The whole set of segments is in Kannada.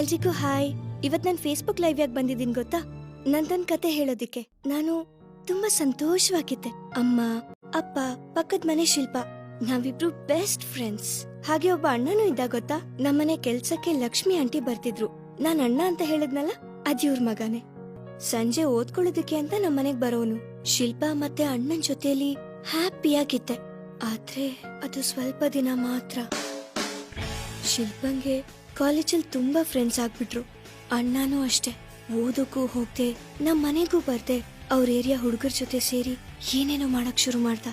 ಎಲ್ರಿಗೂ ಹಾಯ್. ಇವತ್ ನಾನು ಫೇಸ್ಬುಕ್ ಲೈವ್ ಯಾಕೆ ಬಂದಿದ್ದೀನಿ ಗೊತ್ತಾ? ನಂದೊಂದ್ ಕತೆ ಹೇಳೋದಿಕ್ಕೆ. ನಾನು ತುಂಬಾ ಸಂತೋಷವಾಗಿದ್ದೆ. ಅಮ್ಮ, ಅಪ್ಪ, ಪಕ್ಕದ ಮನೆ ಶಿಲ್ಪ, ನಾವಿಬ್ರು ಬೆಸ್ಟ್ ಫ್ರೆಂಡ್ಸ್ ಹಾಗೆ ಒಬ್ಬ ಅಣ್ಣನೂ ಇದ್ದ ಗೊತ್ತಾ? ನಮ್ಮನೆ ಕೆಲ್ಸಕ್ಕೆ ಲಕ್ಷ್ಮಿ ಆಂಟಿ ಬರ್ತಿದ್ರು. ನಾನ್ ಅಣ್ಣ ಅಂತ ಹೇಳಿದ್ನಲ್ಲ, ಅದ್ ಇವ್ರ ಮಗನೇ. ಸಂಜೆ ಓದ್ಕೊಳ್ಳೋದಕ್ಕೆ ಅಂತ ನಮ್ಮನೆಗ್ ಬರೋನು. ಶಿಲ್ಪ ಮತ್ತೆ ಅಣ್ಣನ್ ಜೊತೆಲಿ ಹ್ಯಾಪಿಯಾಗಿದ್ದೆ ಆದ್ರೆ ಅದು ಸ್ವಲ್ಪ ದಿನ ಮಾತ್ರ. ಶಿಲ್ಪಂಗೆ ಕಾಲೇಜಲ್ಲಿ ತುಂಬಾ ಫ್ರೆಂಡ್ಸ್ ಆಗ್ಬಿಟ್ರು. ಅಣ್ಣನೂ ಅಷ್ಟೇ. ಓದಕ್ಕೂ ಹೋಗ್ದೆ ನಮ್ಮ ಮನೆಗೂ ಬರ್ದೆ, ಅವ್ರ ಏರಿಯಾ ಹುಡುಗರ ಜೊತೆ ಸೇರಿ ಏನೇನೋ ಮಾಡಕ್ ಶುರು ಮಾಡ್ದ.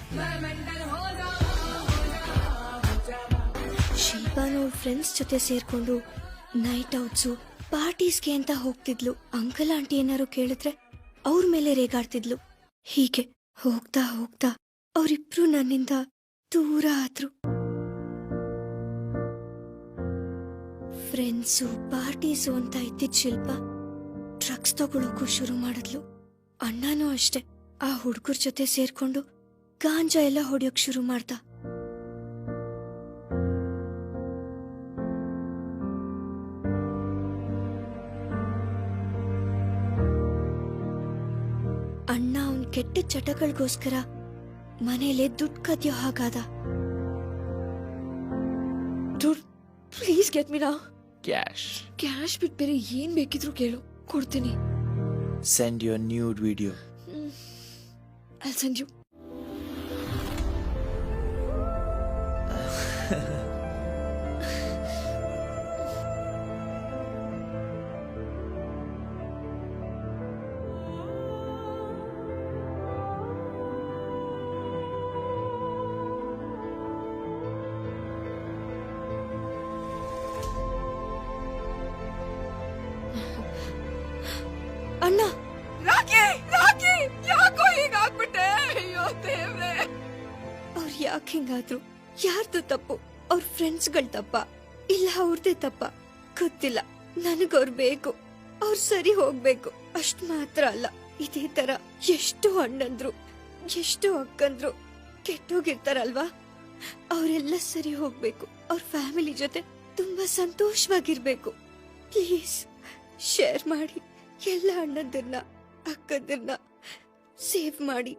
ಶಿಲ್ಪಾನು ಫ್ರೆಂಡ್ಸ್ ಜೊತೆ ಸೇರ್ಕೊಂಡು ನೈಟ್ ಔಟ್ಸು ಪಾರ್ಟೀಸ್ಗೆ ಅಂತ ಹೋಗ್ತಿದ್ಲು. ಅಂಕಲ್ ಆಂಟಿ ಏನಾರು ಕೇಳಿದ್ರೆ ಅವ್ರ ಮೇಲೆ ರೇಗಾಡ್ತಿದ್ಲು. ಹೀಗೆ ಹೋಗ್ತಾ ಹೋಗ್ತಾ ಅವರಿಬ್ರು ನನ್ನಿಂದ ದೂರ ಆದ್ರು. ಫ್ರೆಂಡ್ಸು ಪಾರ್ಟೀಸು ಅಂತ ಇದ್ದಿದ್ ಶಿಲ್ಪ ಡ್ರಗ್ಸ್ ತಗೊಳಕ್ಕೂ ಶುರು ಮಾಡಿದ್ಲು. ಅಣ್ಣನೂ ಅಷ್ಟೇ. ಆ ಹುಡುಗರ ಜೊತೆ ಸೇರ್ಕೊಂಡು ಗಾಂಜಾ ಎಲ್ಲ ಹೊಡಿಯೋಕ್ ಶುರು ಮಾಡ್ದ. ಅಣ್ಣ ಅವನ್ ಕೆಟ್ಟ ಚಟಗಳಿಗೋಸ್ಕರ ಮನೇಲೆ ದುಡ್ಡು ಕದಿಯೋ ಹಾಗಾದ. ದುಡ್ಡು please get me cash. Cash ಬಿಟ್ಟು ಬೇರೆ ಏನ್ ಬೇಕಿದ್ರು ಕೇಳು ಕೊಡ್ತೀನಿ. Send your nude video I'll send you ಅಣ್ಣ. ರಾಕಿ ರಾಕಿ ಯಾಕೋ ಹೀಗಾಗ್ಬಿಟ್ಟೆ ಅಯ್ಯೋ ದೇವ್ರೆ. ಅವ್ರು ಯಾಕೆ ಹಿಂಗಾದ್ರು? ಯಾರ್ದು ತಪ್ಪು? ಅವ್ರ ಫ್ರೆಂಡ್ಸ್ಗಳ ತಪ್ಪ? ಇಲ್ಲ ಅವ್ರದೇ ತಪ್ಪ? ಗೊತ್ತಿಲ್ಲ. ನನಗವ್ರು ಬೇಕು. ಅವ್ರು ಸರಿ ಹೋಗ್ಬೇಕು. ಅಷ್ಟ್ ಮಾತ್ರ ಅಲ್ಲ. ಇದೇ ತರ ಎಷ್ಟು ಅಣ್ಣಂದ್ರು ಎಷ್ಟು ಅಕ್ಕಂದ್ರು ಕೆಟ್ಟೋಗಿರ್ತಾರಲ್ವಾ? ಅವರೆಲ್ಲ ಸರಿ ಹೋಗ್ಬೇಕು. ಅವ್ರ ಫ್ಯಾಮಿಲಿ ಜೊತೆ ತುಂಬಾ ಸಂತೋಷವಾಗಿರ್ಬೇಕು. ಪ್ಲೀಸ್ ಶೇರ್ ಮಾಡಿ. ಎಲ್ಲ ಅಣ್ಣದನ್ನ ಅಕ್ಕದನ್ನ ಸೇವ್ ಮಾಡಿ.